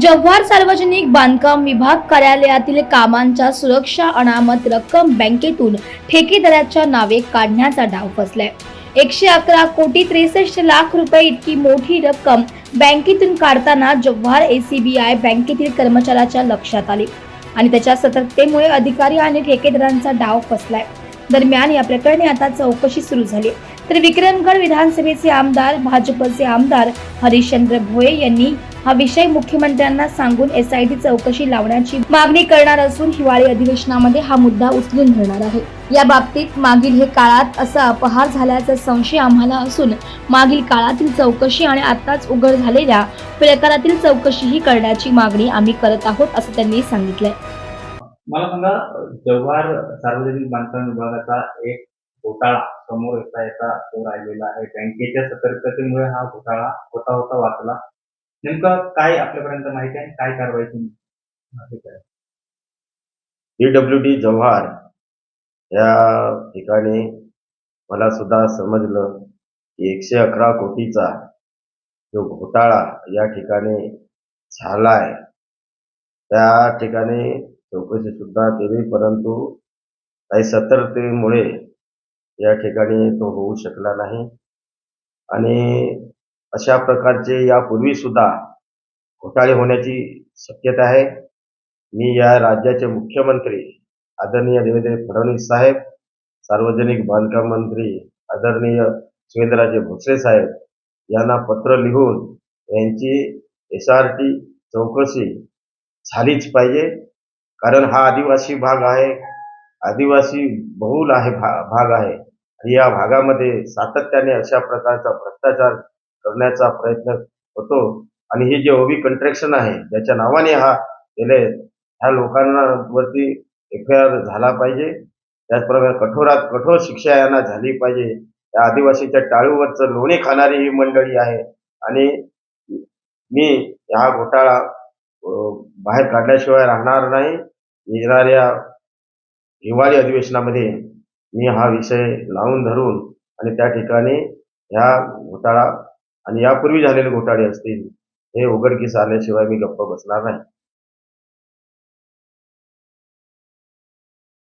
जव्हार सार्वजनिक बांधकाम विभाग कार्यालयातील कामांच्या सुरक्षा अनामत रक्कम बँकेतून ठेकेदाराच्या नावे काढण्याचा डाव फसलाय. एकशे अकरा कोटी त्रेसष्ट लाख रुपये इतकी मोठी रक्कम बँकेतून काढताना जव्हार एसीबीआय बँकेतील कर्मचाऱ्याच्या लक्षात आली आणि त्याच्या सतर्कतेमुळे अधिकारी आणि ठेकेदारांचा डाव फसलाय. दरम्यान या प्रकरणी आता चौकशी सुरू झाली तर विक्रमगड विधानसभेचे आमदार भाजपचे आमदार हरिश्चंद्र भोये यांनी हा विषय मुख्यमंत्र्यांना सांगून एसआयटी चौकशी लावण्याची मागणी करणार असून हिवाळी अधिवेशनामध्ये हा मुद्दा उचलून धरणार आहे. या बाबतीत मागील हे काळात असा अपहार झाल्याचा संशय आम्हाला असून मागील काळातील चौकशी आणि आताच उघड झालेल्या प्रकारातील चौकशीही करण्याची मागणी आम्ही करत आहोत असं त्यांनी सांगितलंय. मला सांगा जव्हार सार्वजनिक बांधकाम विभागाचा एक घोटाळा समोर येता येता तो राहिलेला आहे. बँकेच्या सतर्कतेमुळे हा घोटाळा होता होता वाचला. नेमकं काय आपल्यापर्यंत माहिती आहे? काय कारवाई तुम्ही डब्ल्यू डी जव्हार या ठिकाणी मला सुद्धा समजलं की एकशे अकरा कोटीचा जो घोटाळा या ठिकाणी झालाय त्या ठिकाणी चौकशी सुद्धा केली परंतु काही सतर्कतेमुळे या ठिकाणी तो होऊ शकला नाही. आणि अशा प्रकारचे यापूर्वी सुद्धा घोटाळे होण्याची शक्यता आहे. मी या राज्याचे मुख्यमंत्री आदरणीय देवेंद्र फडणवीस साहेब सार्वजनिक बांधकाम मंत्री आदरणीय सुरेंद्रराजे भोसले साहेब यांना पत्र लिहून यांची एस आर टी चौकशी झालीच पाहिजे. कारण हा आदिवासी भाग आहे. आदिवासी बहुल आहे भा भाग आहे. या भागामध्ये सातत्याने अशा प्रकारचा भ्रष्टाचार करण्याचा प्रयत्न होतो. आणि हे जे ओबी कंट्रॅक्शन आहे ज्याच्या नावाने हा केले ह्या लोकांवरती एफ आय आर झाला पाहिजे. त्याचप्रमाणे कठोरात कठोर शिक्षा यांना झाली पाहिजे. या आदिवासीच्या टाळूवरचं लोणी खाणारी ही मंडळी आहे. आणि मी हा घोटाळा बाहेर काढल्याशिवाय राहणार नाही. येणाऱ्या हिवाळी अधिवेशनामध्ये मी हा विषय लावून धरून आणि त्या ठिकाणी ह्या घोटाळा आणि यापूर्वी झालेले घोटाळे असतील हे उघडकीस आल्याशिवाय मी गप्प बसणार नाही.